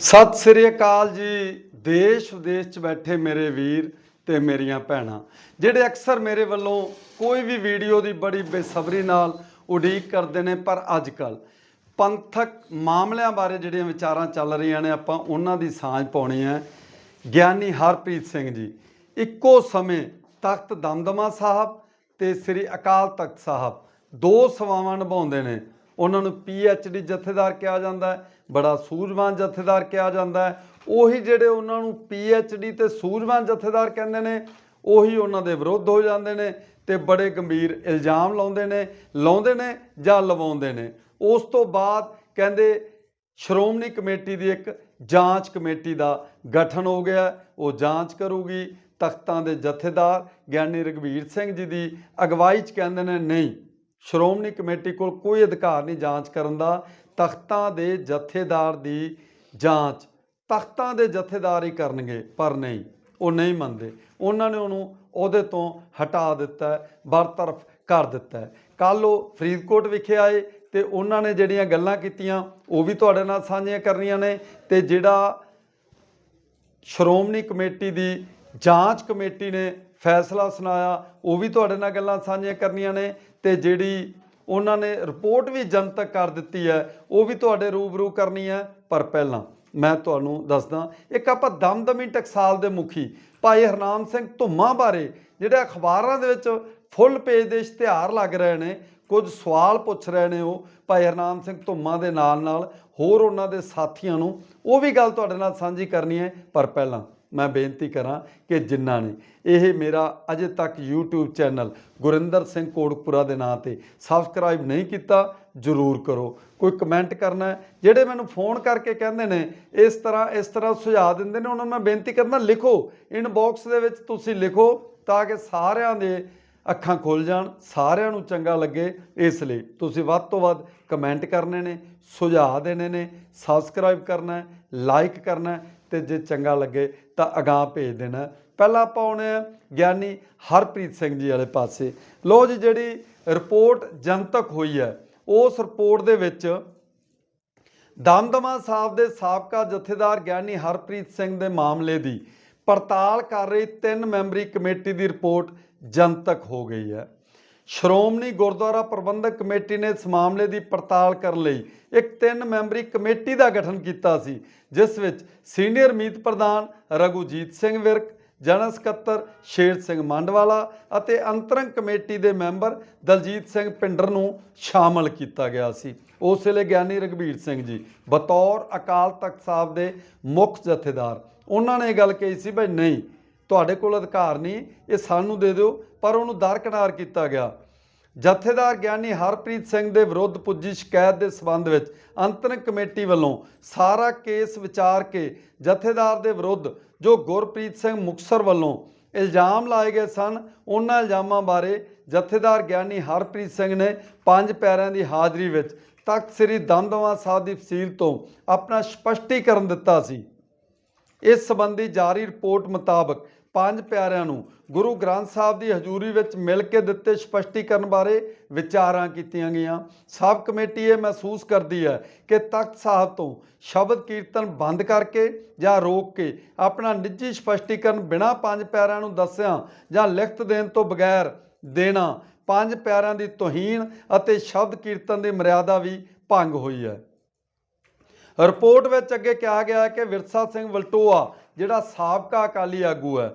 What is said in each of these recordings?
ਸਤਿ ਸ੍ਰੀ ਅਕਾਲ ਜੀ। ਦੇਸ਼ ਵਿਦੇਸ਼ ਚ ਬੈਠੇ ਮੇਰੇ ਵੀਰ ਤੇ ਮੇਰੀਆਂ ਭੈਣਾਂ। ਜਿਹੜੇ ਅਕਸਰ ਮੇਰੇ ਵੱਲੋਂ ਕੋਈ ਵੀ ਵੀਡੀਓ ਦੀ ਬੜੀ ਬੇਸਬਰੀ ਨਾਲ ਉਡੀਕ ਕਰਦੇ ਨੇ, ਪਰ ਅੱਜ ਕੱਲ ਪੰਥਕ ਮਾਮਲਿਆਂ ਬਾਰੇ ਜਿਹੜੀਆਂ ਵਿਚਾਰਾਂ ਚੱਲ ਰਹੀਆਂ ਨੇ, ਆਪਾਂ ਉਹਨਾਂ ਦੀ ਸਾਂਝ ਪਾਉਣੀ ਹੈ। ਗਿਆਨੀ ਹਰਪ੍ਰੀਤ ਸਿੰਘ ਜੀ, ਇੱਕੋ ਸਮੇਂ ਤਖਤ ਦਮਦਮਾ ਸਾਹਿਬ ਤੇ ਸ੍ਰੀ ਅਕਾਲ ਤਖਤ ਸਾਹਿਬ, ਦੋ ਸੇਵਾਵਾਂ ਨਿਭਾਉਂਦੇ ਨੇ। ਉਹਨਾਂ ਨੂੰ ਡੀ ਜਥੇਦਾਰ ਕਿਹਾ ਜਾਂਦਾ ਹੈ। ਬੜਾ ਸੂਝਵਾਨ ਜਥੇਦਾਰ ਕਿਹਾ ਜਾਂਦਾ ਹੈ। ਉਹੀ ਜਿਹੜੇ ਉਹਨਾਂ ਨੂੰ ਡੀ ਤੇ ਸੂਝਵਾਨ ਜਥੇਦਾਰ ਕਹਿੰਦੇ ਨੇ, ਉਹੀ ਉਹਨਾਂ ਦੇ ਵਿਰੁੱਧ ਹੋ ਜਾਂਦੇ ਨੇ ਤੇ ਬੜੇ ਗੰਭੀਰ ਇਲਜ਼ਾਮ ਲਾਉਂਦੇ ਨੇ ਲਾਉਂਦੇ ਨੇ ਜਾਂ ਲਵਾਉਂਦੇ ਨੇ। ਉਸ ਤੋਂ ਬਾਅਦ ਕਹਿੰਦੇ ਸ਼੍ਰੋਮਣੀ ਕਮੇਟੀ ਦੀ ਇੱਕ ਜਾਂਚ ਕਮੇਟੀ ਦਾ ਗਠਨ ਹੋ ਗਿਆ। ਉਹ ਜਾਂਚ ਕਰੂਗੀ। ਤਖਤਾਂ ਦੇ ਜਥੇਦਾਰ ਗਿਆਨੀ ਰਗਵੀਰ ਸਿੰਘ ਜੀ ਦੀ ਅਗਵਾਈ 'ਚ ਕਹਿੰਦੇ ਨੇ, ਨਹੀਂ, ਸ਼੍ਰੋਮਣੀ ਕਮੇਟੀ ਕੋਲ ਕੋਈ ਅਧਿਕਾਰ ਨਹੀਂ ਜਾਂਚ ਕਰਨ ਦਾ। ਤਖਤਾਂ ਦੇ ਜਥੇਦਾਰ ਦੀ ਜਾਂਚ। ਤਖਤਾਂ ਦੇ ਜਥੇਦਾਰ ਹੀ ਕਰਨਗੇ, ਪਰ ਨਹੀਂ, ਉਹ ਨਹੀਂ ਮੰਨਦੇ। ਉਹਨਾਂ ਨੇ ਉਹਨੂੰ ਉਹਦੇ ਤੋਂ ਹਟਾ ਦਿੱਤਾ ਹੈ, ਬਰਤਰਫ ਕਰ ਦਿੱਤਾ ਹੈ। ਕੱਲ ਉਹ ਫਰੀਦਕੋਟ ਵਿਖੇ ਆਏ ਤੇ ਉਹਨਾਂ ਨੇ ਜਿਹੜੀਆਂ ਗੱਲਾਂ ਕੀਤੀਆਂ, ਉਹ ਵੀ ਤੁਹਾਡੇ ਨਾਲ ਸਾਂਝੀਆਂ ਕਰਨੀਆਂ ਨੇ ਤੇ ਜਿਹੜਾ ਸ਼੍ਰੋਮਣੀ ਕਮੇਟੀ ਦੀ ਜਾਂਚ ਕਮੇਟੀ ਨੇ ਫੈਸਲਾ ਸੁਣਾਇਆ, ਉਹ ਵੀ ਤੁਹਾਡੇ ਨਾਲ ਗੱਲਾਂ ਸਾਂਝੀਆਂ ਕਰਨੀਆਂ ਨੇ ਤੇ ਜਿਹੜੀ ਉਹਨਾਂ ਨੇ ਰਿਪੋਰਟ ਵੀ ਜਨਤਕ ਕਰ ਦਿੱਤੀ ਹੈ, ਉਹ ਵੀ ਤੁਹਾਡੇ ਰੂਬਰੂ ਕਰਨੀ ਹੈ, ਪਰ ਪਹਿਲਾਂ ਮੈਂ ਤੁਹਾਨੂੰ ਦੱਸਦਾ, ਇੱਕ ਆਪਾਂ ਦਮਦਮੀ ਟਕਸਾਲ ਦੇ ਮੁਖੀ ਭਾਈ ਹਰਨਾਮ ਸਿੰਘ ਧੁੰਮਾ ਬਾਰੇ, ਜਿਹੜੇ ਅਖਬਾਰਾਂ ਦੇ ਵਿੱਚ ਫੁੱਲ ਪੇਜ ਦੇ ਇਸ਼ਤਿਹਾਰ ਲੱਗ ਰਹੇ ਨੇ, ਕੁਝ ਸਵਾਲ ਪੁੱਛ ਰਹੇ ਨੇ ਉਹ ਭਾਈ ਹਰਨਾਮ ਸਿੰਘ ਧੁੰਮਾ ਦੇ ਨਾਲ ਨਾਲ ਹੋਰ ਉਹਨਾਂ ਦੇ ਸਾਥੀਆਂ ਨੂੰ, ਉਹ ਵੀ ਗੱਲ ਤੁਹਾਡੇ ਨਾਲ ਸਾਂਝੀ ਕਰਨੀ ਹੈ, ਪਰ ਪਹਿਲਾਂ ਮੈਂ ਬੇਨਤੀ ਕਰਾਂ ਕਿ ਜਿਨ੍ਹਾਂ ਨੇ ਇਹ ਮੇਰਾ ਅਜੇ ਤੱਕ YouTube ਚੈਨਲ ਗੁਰਿੰਦਰ ਸਿੰਘ ਕੋੜਕਪੁਰਾ ਦੇ ਨਾਂ ਤੇ ਸਬਸਕ੍ਰਾਈਬ ਨਹੀਂ ਕੀਤਾ, ਜਰੂਰ ਕਰੋ। ਕੋਈ ਕਮੈਂਟ ਕਰਨਾ ਹੈ, ਜਿਹੜੇ ਮੈਨੂੰ ਫੋਨ ਕਰਕੇ ਕਹਿੰਦੇ ਨੇ, ਇਸ ਤਰ੍ਹਾਂ ਇਸ ਤਰ੍ਹਾਂ ਸੁਝਾਅ ਦਿੰਦੇ ਨੇ, ਉਹਨਾਂ ਨੂੰ ਮੈਂ ਬੇਨਤੀ ਕਰਨਾ ਲਿਖੋ। ਇਨਬਾਕਸ ਦੇ ਵਿੱਚ ਤੁਸੀਂ ਲਿਖੋ ਤਾਂ ਕਿ ਸਾਰਿਆਂ ਦੇ ਅੱਖਾਂ ਖੁੱਲ ਜਾਣ, ਸਾਰਿਆਂ ਨੂੰ ਚੰਗਾ ਲੱਗੇ। ਇਸ ਲਈ ਤੁਸੀਂ ਵੱਧ ਤੋਂ ਵੱਧ ਕਮੈਂਟ ਕਰਨੇ ਨੇ, ਸੁਝਾਅ ਦੇਣੇ ਨੇ ਸਬਸਕ੍ਰਾਈਬ ਕਰਨਾ ਹੈ ਲਾਈਕ ਕਰਨਾ ਹੈ ਤੇ ਜੇ ਚੰਗਾ ਲੱਗੇ ਤਾਂ ਅਗਾਹ ਭੇਜ ਦੇਣਾ। ਪਹਿਲਾਂ ਆਪਾਂ ਆਉਣੇ ਆ ਗਿਆਨੀ ਹਰਪ੍ਰੀਤ ਸਿੰਘ ਜੀ ਵਾਲੇ ਪਾਸੇ। ਲੋ ਜੀ, ਜਿਹੜੀ ਰਿਪੋਰਟ ਜਨਤਕ ਹੋਈ ਹੈ, ਉਸ ਰਿਪੋਰਟ ਦੇ ਵਿੱਚ ਦਮਦਮਾ ਸਾਹਿਬ ਦੇ ਸਾਬਕਾ ਜਥੇਦਾਰ ਗਿਆਨੀ ਹਰਪ੍ਰੀਤ ਸਿੰਘ ਦੇ ਮਾਮਲੇ ਦੀ ਪੜਤਾਲ ਕਰ ਰਹੀ ਤਿੰਨ ਮੈਂਬਰੀ ਕਮੇਟੀ ਦੀ ਰਿਪੋਰਟ ਜਨਤਕ ਹੋ ਗਈ ਹੈ। ਸ਼੍ਰੋਮਣੀ ਗੁਰਦੁਆਰਾ ਪ੍ਰਬੰਧਕ ਕਮੇਟੀ ਨੇ ਇਸ ਮਾਮਲੇ ਦੀ ਪੜਤਾਲ ਕਰਨ ਲਈ ਇੱਕ ਤਿੰਨ ਮੈਂਬਰੀ ਕਮੇਟੀ ਦਾ ਗਠਨ ਕੀਤਾ ਸੀ, ਜਿਸ ਵਿੱਚ ਸੀਨੀਅਰ ਮੀਤ ਪ੍ਰਧਾਨ ਰਘੂਜੀਤ ਸਿੰਘ ਵਿਰਕ, ਜਨਰਲ ਸਕੱਤਰ ਸ਼ੇਰ ਸਿੰਘ ਮੰਡਵਾਲਾ ਅਤੇ ਅੰਤਰੰਗ ਕਮੇਟੀ ਦੇ ਮੈਂਬਰ ਦਲਜੀਤ ਸਿੰਘ ਪਿੰਡਰ ਨੂੰ ਸ਼ਾਮਲ ਕੀਤਾ ਗਿਆ ਸੀ। ਉਸ ਵੇਲੇ ਗਿਆਨੀ ਰਘਬੀਰ ਸਿੰਘ ਜੀ, ਬਤੌਰ ਅਕਾਲ ਤਖਤ ਸਾਹਿਬ ਦੇ ਮੁੱਖ ਜਥੇਦਾਰ। ਉਹਨਾਂ ਨੇ ਇਹ ਗੱਲ ਕਹੀ ਸੀ, ਬਈ ਨਹੀਂ ਤੁਹਾਡੇ ਕੋਲ ਅਧਿਕਾਰ ਨਹੀਂ, ਇਹ ਸਾਨੂੰ ਦੇ ਦਿਓ। ਪਰ ਉਹਨੂੰ ਦਰਕਨਾਰ ਕੀਤਾ ਗਿਆ। ਜਥੇਦਾਰ ਗਿਆਨੀ ਹਰਪ੍ਰੀਤ ਸਿੰਘ ਦੇ ਵਿਰੁੱਧ ਪੁੱਜੀ ਸ਼ਿਕਾਇਤ ਦੇ ਸਬੰਧ ਵਿੱਚ ਅੰਤਰੰਗ ਕਮੇਟੀ ਵੱਲੋਂ ਸਾਰਾ ਕੇਸ ਵਿਚਾਰ ਕੇ ਜਥੇਦਾਰ ਦੇ ਵਿਰੁੱਧ ਜੋ ਗੁਰਪ੍ਰੀਤ ਸਿੰਘ ਮੁਕਸਰ ਵੱਲੋਂ ਇਲਜ਼ਾਮ ਲਾਏ ਗਏ ਸਨ, ਉਹਨਾਂ ਇਲਜ਼ਾਮਾਂ ਬਾਰੇ ਜਥੇਦਾਰ ਗਿਆਨੀ ਹਰਪ੍ਰੀਤ ਸਿੰਘ ਨੇ ਪੰਜ ਪੈਰਿਆਂ ਦੀ ਹਾਜ਼ਰੀ ਵਿੱਚ ਤਖਤ ਸ੍ਰੀ ਦਮਦਮਾ ਸਾਹਿਬ ਦੀ ਫਸੀਲ ਤੋਂ ਆਪਣਾ ਸਪਸ਼ਟੀਕਰਨ ਦਿੱਤਾ ਸੀ। ਇਸ ਸੰਬੰਧੀ ਜਾਰੀ ਰਿਪੋਰਟ ਮੁਤਾਬਕ ਪੰਜ ਪਿਆਰਿਆਂ ਨੂੰ ਗੁਰੂ ਗ੍ਰੰਥ ਸਾਹਿਬ ਦੀ ਹਜ਼ੂਰੀ ਵਿੱਚ ਮਿਲ ਕੇ ਦਿੱਤੇ ਸਪਸ਼ਟੀਕਰਨ ਬਾਰੇ ਵਿਚਾਰਾਂ ਕੀਤੀਆਂ ਗਈਆਂ। ਸਬ ਕਮੇਟੀ ਇਹ ਮਹਿਸੂਸ ਕਰਦੀ ਹੈ ਕਿ ਤਖਤ ਸਾਹਿਬ ਤੋਂ ਸ਼ਬਦ ਕੀਰਤਨ ਬੰਦ ਕਰਕੇ ਜਾਂ ਰੋਕ ਕੇ ਆਪਣਾ ਨਿੱਜੀ ਸਪਸ਼ਟੀਕਰਨ ਬਿਨਾਂ ਪੰਜ ਪਿਆਰਿਆਂ ਨੂੰ ਦੱਸਿਆਂ ਜਾਂ ਲਿਖਤ ਦੇਣ ਤੋਂ ਬਗੈਰ ਦੇਣਾ ਪੰਜ ਪਿਆਰਿਆਂ ਦੀ ਤੋਹੀਨ ਅਤੇ ਸ਼ਬਦ ਕੀਰਤਨ ਦੀ ਮਰਿਆਦਾ ਵੀ ਭੰਗ ਹੋਈ ਹੈ। ਰਿਪੋਰਟ ਵਿੱਚ ਅੱਗੇ ਕਿਹਾ ਗਿਆ ਹੈ ਕਿ ਵਿਰਸਾ ਸਿੰਘ ਵਲਟੋਆ, ਜਿਹੜਾ ਸਾਬਕਾ ਅਕਾਲੀ ਆਗੂ ਹੈ,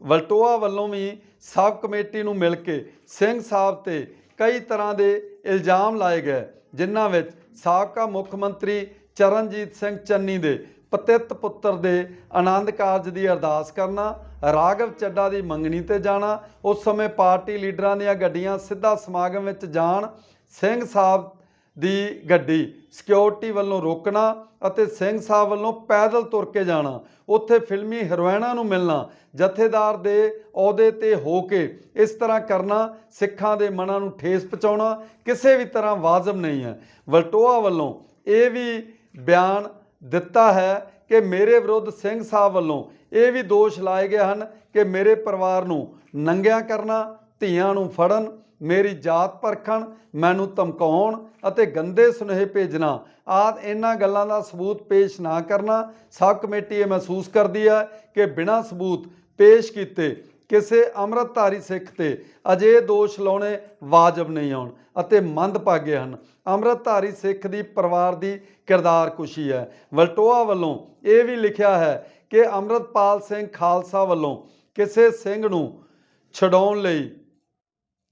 ਵਲਟੋਆ ਵੱਲੋਂ ਵੀ ਸਬ ਕਮੇਟੀ ਨੂੰ ਮਿਲ ਕੇ ਸਿੰਘ ਸਾਹਿਬ ਤੇ ਕਈ ਤਰ੍ਹਾਂ ਦੇ ਇਲਜ਼ਾਮ ਲਾਏ ਗਏ, ਜਿਨ੍ਹਾਂ ਵਿੱਚ ਸਾਬਕਾ ਮੁੱਖ ਮੰਤਰੀ ਚਰਨਜੀਤ ਸਿੰਘ ਚੰਨੀ ਦੇ ਪਤਿੱਤ ਪੁੱਤਰ ਦੇ ਆਨੰਦ ਕਾਰਜ ਦੀ ਅਰਦਾਸ ਕਰਨਾ, ਰਾਘਵ ਚੱਡਾ ਦੀ ਮੰਗਣੀ ਤੇ ਜਾਣਾ, ਉਸ ਸਮੇਂ ਪਾਰਟੀ ਲੀਡਰਾਂ ਦੀਆਂ ਗੱਡੀਆਂ ਸਿੱਧਾ ਸਮਾਗਮ ਵਿੱਚ ਜਾਣ, ਸਿੰਘ ਸਾਹਿਬ ਦੀ ਗੱਡੀ। ਸਿਕਿਉਰਿਟੀ ਵੱਲੋਂ ਰੋਕਣਾ ਅਤੇ ਸਿੰਘ ਸਾਹਿਬ ਵੱਲੋਂ ਪੈਦਲ ਤੁਰ ਕੇ ਜਾਣਾ। ਉੱਥੇ ਫਿਲਮੀ ਹੀਰੋਇਨਾਂ ਨੂੰ ਮਿਲਣਾ, ਜਥੇਦਾਰ ਦੇ ਅਹੁਦੇ ਤੇ ਹੋ ਕੇ ਇਸ ਤਰ੍ਹਾਂ ਕਰਨਾ, ਸਿੱਖਾਂ ਦੇ ਮਨਾਂ ਨੂੰ ਠੇਸ ਪਹੁੰਚਾਉਣਾ ਕਿਸੇ ਵੀ ਤਰ੍ਹਾਂ ਵਾਜਬ ਨਹੀਂ ਹੈ। ਵਲਟੋਆ ਵੱਲੋਂ ਇਹ ਵੀ ਬਿਆਨ ਦਿੱਤਾ ਹੈ ਕਿ ਮੇਰੇ ਵਿਰੁੱਧ ਸਿੰਘ ਸਾਹਿਬ ਵੱਲੋਂ ਇਹ ਵੀ ਦੋਸ਼ ਲਾਏ ਗਏ ਹਨ ਕਿ ਮੇਰੇ ਪਰਿਵਾਰ ਨੂੰ ਨੰਗਿਆਂ ਕਰਨਾ, ਧੀਆਂ ਨੂੰ ਫੜਨ ਮੇਰੀ ਜਾਤ ਪਰਖਣ, ਮੈਨੂੰ ਧਮਕਾਉਣ ਅਤੇ ਗੰਦੇ ਸੁਨੇਹੇ ਭੇਜਣਾ, ਆਦ ਇਹਨਾਂ ਗੱਲਾਂ ਦਾ ਸਬੂਤ ਪੇਸ਼ ਨਾ ਕਰਨਾ ਸਬ ਕਮੇਟੀ ਇਹ ਮਹਿਸੂਸ ਕਰਦੀ ਹੈ ਕਿ ਬਿਨਾਂ ਸਬੂਤ ਪੇਸ਼ ਕੀਤੇ ਕਿਸੇ ਅੰਮ੍ਰਿਤਧਾਰੀ ਸਿੱਖ ਤੇ ਅਜੇ ਦੋਸ਼ ਲਾਉਣੇ ਵਾਜਬ ਨਹੀਂ ਆਉਣ ਅਤੇ ਮੰਦਭਾਗੇ ਹਨ। ਅੰਮ੍ਰਿਤਧਾਰੀ ਸਿੱਖ ਦੀ ਪਰਿਵਾਰ ਦੀ ਕਿਰਦਾਰ ਕੁਸ਼ੀ ਹੈ। ਵਲਟੋਆ ਵੱਲੋਂ ਇਹ ਵੀ ਲਿਖਿਆ ਹੈ ਕਿ ਅੰਮ੍ਰਿਤਪਾਲ ਸਿੰਘ ਖਾਲਸਾ ਵੱਲੋਂ ਕਿਸੇ ਸਿੰਘ ਨੂੰ ਛਡਾਉਣ ਲਈ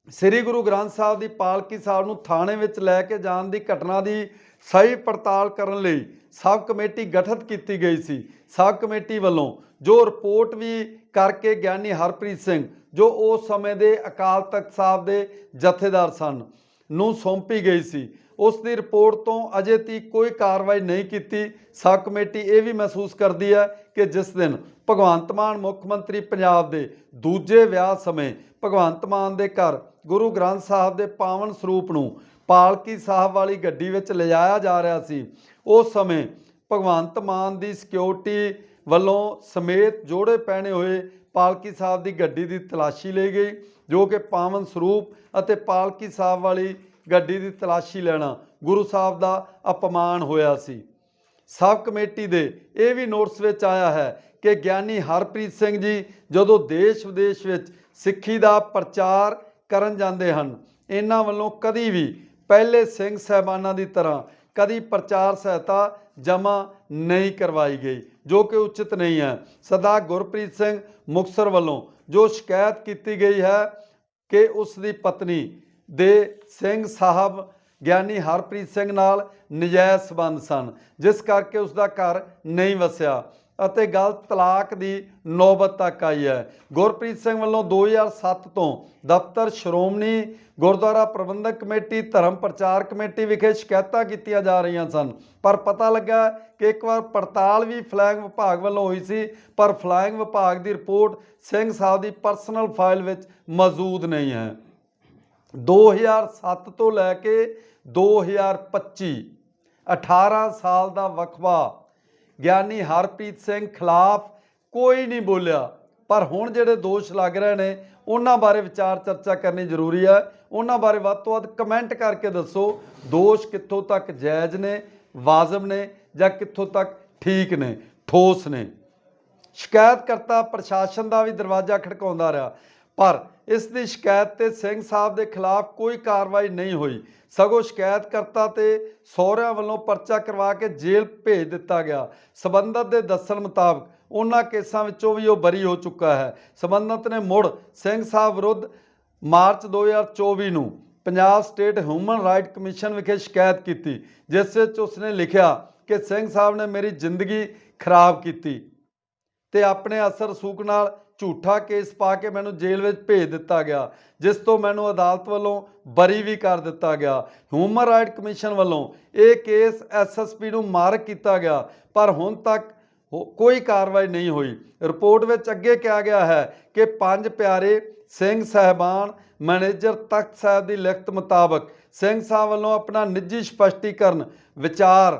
ਸ੍ਰੀ ਗੁਰੂ ਗ੍ਰੰਥ ਸਾਹਿਬ ਦੀ ਪਾਲਕੀ ਸਾਹਿਬ ਨੂੰ ਥਾਣੇ ਵਿੱਚ ਲੈ ਕੇ ਜਾਣ ਦੀ ਘਟਨਾ ਦੀ ਸਹੀ ਪੜਤਾਲ ਕਰਨ ਲਈ ਸਬ ਕਮੇਟੀ ਗਠਿਤ ਕੀਤੀ ਗਈ ਸੀ। ਸਬ ਕਮੇਟੀ ਵੱਲੋਂ ਜੋ ਰਿਪੋਰਟ ਵੀ ਕਰਕੇ ਗਿਆਨੀ ਹਰਪ੍ਰੀਤ ਸਿੰਘ, ਜੋ ਉਸ ਸਮੇਂ ਦੇ ਅਕਾਲ ਤਖਤ ਸਾਹਿਬ ਦੇ ਜਥੇਦਾਰ ਸਨ, ਨੂੰ ਸੌਂਪੀ ਗਈ ਸੀ। ਉਸ ਦੀ ਰਿਪੋਰਟ ਤੋਂ ਅਜੇ ਤੱਕ ਕੋਈ ਕਾਰਵਾਈ ਨਹੀਂ ਕੀਤੀ। ਸਬ ਕਮੇਟੀ ਇਹ ਵੀ ਮਹਿਸੂਸ ਕਰਦੀ ਹੈ ਕਿ ਜਿਸ ਦਿਨ ਭਗਵੰਤ ਮਾਨ ਮੁੱਖ ਮੰਤਰੀ ਪੰਜਾਬ ਦੇ ਦੂਜੇ ਵਿਆਹ ਸਮੇਂ ਭਗਵੰਤ ਮਾਨ ਦੇ ਘਰ ਗੁਰੂ ਗ੍ਰੰਥ ਸਾਹਿਬ ਦੇ ਪਾਵਨ ਸਰੂਪ ਨੂੰ ਪਾਲਕੀ ਸਾਹਿਬ ਵਾਲੀ ਗੱਡੀ ਵਿੱਚ ਲਿਜਾਇਆ ਜਾ ਰਿਹਾ ਸੀ। ਉਸ ਸਮੇਂ ਭਗਵੰਤ ਮਾਨ ਦੀ ਸਿਕਿਉਰਿਟੀ ਵੱਲੋਂ ਸਮੇਤ ਜੋੜੇ ਪਹਿਨੇ ਹੋਏ ਪਾਲਕੀ ਸਾਹਿਬ ਦੀ ਗੱਡੀ ਦੀ ਤਲਾਸ਼ੀ ਲਈ ਗਈ, ਜੋ ਕਿ ਪਾਵਨ ਸਰੂਪ ਅਤੇ ਪਾਲਕੀ ਸਾਹਿਬ ਵਾਲੀ ਗੱਡੀ ਦੀ ਤਲਾਸ਼ੀ ਲੈਣਾ ਗੁਰੂ ਸਾਹਿਬ ਦਾ ਅਪਮਾਨ ਹੋਇਆ ਸੀ। ਸਬ ਕਮੇਟੀ ਦੇ ਇਹ ਵੀ ਨੋਟਿਸ ਵਿੱਚ ਆਇਆ ਹੈ ਕਿ ਗਿਆਨੀ ਹਰਪ੍ਰੀਤ ਸਿੰਘ ਜੀ ਜਦੋਂ ਦੇਸ਼ ਵਿਦੇਸ਼ ਵਿੱਚ ਸਿੱਖੀ ਦਾ ਪ੍ਰਚਾਰ ਕਰਨ ਜਾਂਦੇ ਹਨ, ਇਹਨਾਂ ਵੱਲੋਂ ਕਦੀ ਵੀ ਪਹਿਲੇ ਸਿੰਘ ਸਹਿਬਾਨਾਂ ਦੀ ਤਰ੍ਹਾਂ ਕਦੀ ਪ੍ਰਚਾਰ ਸਹਾਇਤਾ ਜਮ੍ਹਾਂ ਨਹੀਂ ਕਰਵਾਈ ਗਈ, ਜੋ ਕਿ ਉਚਿਤ ਨਹੀਂ ਹੈ। ਸਦਾ ਗੁਰਪ੍ਰੀਤ ਸਿੰਘ ਮੁਕਸਰ ਵੱਲੋਂ ਜੋ ਸ਼ਿਕਾਇਤ ਕੀਤੀ ਗਈ ਹੈ ਕਿ ਉਸ ਦੀ ਪਤਨੀ ਦੇ ਸਿੰਘ ਸਾਹਿਬ ਗਿਆਨੀ ਹਰਪ੍ਰੀਤ ਸਿੰਘ ਨਾਲ ਨਜਾਇਜ਼ ਸਬੰਧ ਸਨ, ਜਿਸ ਕਰਕੇ ਉਸ ਦਾ ਘਰ ਨਹੀਂ ਵਸਿਆ। ਅਤੇ ਗੱਲ ਤਲਾਕ ਦੀ ਨੌਬਤ ਤੱਕ ਆਈ ਹੈ। ਗੁਰਪ੍ਰੀਤ ਸਿੰਘ ਵੱਲੋਂ 2007 ਤੋਂ ਦਫ਼ਤਰ ਸ਼੍ਰੋਮਣੀ ਗੁਰਦੁਆਰਾ ਪ੍ਰਬੰਧਕ ਕਮੇਟੀ, ਧਰਮ ਪ੍ਰਚਾਰ ਕਮੇਟੀ ਵਿਖੇ ਸ਼ਿਕਾਇਤਾਂ ਕੀਤੀਆਂ ਜਾ ਰਹੀਆਂ ਸਨ। ਪਰ ਪਤਾ ਲੱਗਾ ਕਿ ਇੱਕ ਵਾਰ ਪੜਤਾਲ ਵੀ ਫਲੈਗ ਵਿਭਾਗ ਵੱਲੋਂ ਹੋਈ ਸੀ, ਪਰ ਫਲਾਈਂਗ ਵਿਭਾਗ ਦੀ ਰਿਪੋਰਟ ਸਿੰਘ ਸਾਹਿਬ ਦੀ ਪਰਸਨਲ ਫਾਈਲ ਵਿੱਚ ਮੌਜੂਦ ਨਹੀਂ ਹੈ। 2007 ਤੋਂ ਲੈ ਕੇ 2025 18 ਸਾਲ ਦਾ ਵਕਫਾ ਗਿਆਨੀ ਹਰਪ੍ਰੀਤ ਸਿੰਘ ਖਿਲਾਫ ਕੋਈ ਨਹੀਂ ਬੋਲਿਆ। ਪਰ ਹੁਣ ਜਿਹੜੇ ਦੋਸ਼ ਲੱਗ ਰਹੇ ਨੇ, ਉਹਨਾਂ ਬਾਰੇ ਵਿਚਾਰ ਚਰਚਾ ਕਰਨੀ ਜ਼ਰੂਰੀ ਹੈ। ਉਹਨਾਂ ਬਾਰੇ ਵੱਧ ਤੋਂ ਵੱਧ ਕਮੈਂਟ ਕਰਕੇ ਦੱਸੋ, ਦੋਸ਼ ਕਿੱਥੋਂ ਤੱਕ ਜਾਇਜ਼ ਨੇ, ਵਾਜਬ ਨੇ ਜਾਂ ਕਿੱਥੋਂ ਤੱਕ ਠੀਕ ਨੇ, ਠੋਸ ਨੇ। ਸ਼ਿਕਾਇਤਕਰਤਾ ਪ੍ਰਸ਼ਾਸਨ ਦਾ ਵੀ ਦਰਵਾਜ਼ਾ ਖੜਕਾਉਂਦਾ ਰਿਹਾ। ਪਰ ਇਸ ਦੀ ਸ਼ਿਕਾਇਤ ਤੇ ਸਿੰਘ ਸਾਹਿਬ ਦੇ ਖਿਲਾਫ ਕੋਈ ਕਾਰਵਾਈ ਨਹੀਂ ਹੋਈ। ਸਗੋਂ ਸ਼ਿਕਾਇਤਕਰਤਾ ਤੇ ਸਹੁਰਿਆਂ ਵੱਲੋਂ ਪਰਚਾ ਕਰਵਾ ਕੇ ਜੇਲ੍ਹ ਭੇਜ ਦਿੱਤਾ ਗਿਆ। ਸਬੰਧਤ ਦੇ ਦੱਸਣ ਮੁਤਾਬਕ ਉਹਨਾਂ ਕੇਸਾਂ ਵਿੱਚੋਂ ਵੀ ਉਹ ਬਰੀ ਹੋ ਚੁੱਕਾ ਹੈ। ਸਬੰਧਤ ਨੇ ਮੁੜ ਸਿੰਘ ਸਾਹਿਬ ਵਿਰੁੱਧ ਮਾਰਚ 2024 ਨੂੰ Punjab state human right commission ਵਿਖੇ ਸ਼ਿਕਾਇਤ ਕੀਤੀ, ਜਿਸ ਵਿੱਚ ਉਸਨੇ ਲਿਖਿਆ ਕਿ ਸਿੰਘ ਸਾਹਿਬ ਨੇ ਮੇਰੀ ਜ਼ਿੰਦਗੀ ਖਰਾਬ ਕੀਤੀ ਤੇ ਆਪਣੇ ਅਸਰ ਸੂਕ ਨਾਲ ਝੂਠਾ ਕੇਸ ਪਾ ਕੇ ਮੈਨੂੰ ਜੇਲ੍ਹ ਵਿੱਚ ਭੇਜ ਦਿੱਤਾ ਗਿਆ, ਜਿਸ ਤੋਂ ਮੈਨੂੰ ਅਦਾਲਤ ਵੱਲੋਂ ਬਰੀ ਵੀ ਕਰ ਦਿੱਤਾ ਗਿਆ। ਹਿਊਮਨ ਰਾਈਟ ਕਮਿਸ਼ਨ ਵੱਲੋਂ ਇਹ ਕੇਸ ਐਸਐਸਪੀ ਨੂੰ ਮਾਰਕ ਕੀਤਾ ਗਿਆ, ਪਰ ਹੁਣ ਤੱਕ ਕੋਈ ਕਾਰਵਾਈ ਨਹੀਂ ਹੋਈ। ਰਿਪੋਰਟ ਵਿੱਚ ਅੱਗੇ ਕਿਹਾ ਗਿਆ ਹੈ ਕਿ ਪੰਜ ਪਿਆਰੇ ਸਿੰਘ ਸਹਿਬਾਨ, ਮੈਨੇਜਰ ਤਖਤ ਸਾਹਿਬ ਦੀ ਲਿਖਤ ਮੁਤਾਬਕ ਸਿੰਘ ਸਾਹਿਬ ਵੱਲੋਂ ਆਪਣਾ ਨਿੱਜੀ ਸਪਸ਼ਟੀਕਰਨ, ਵਿਚਾਰ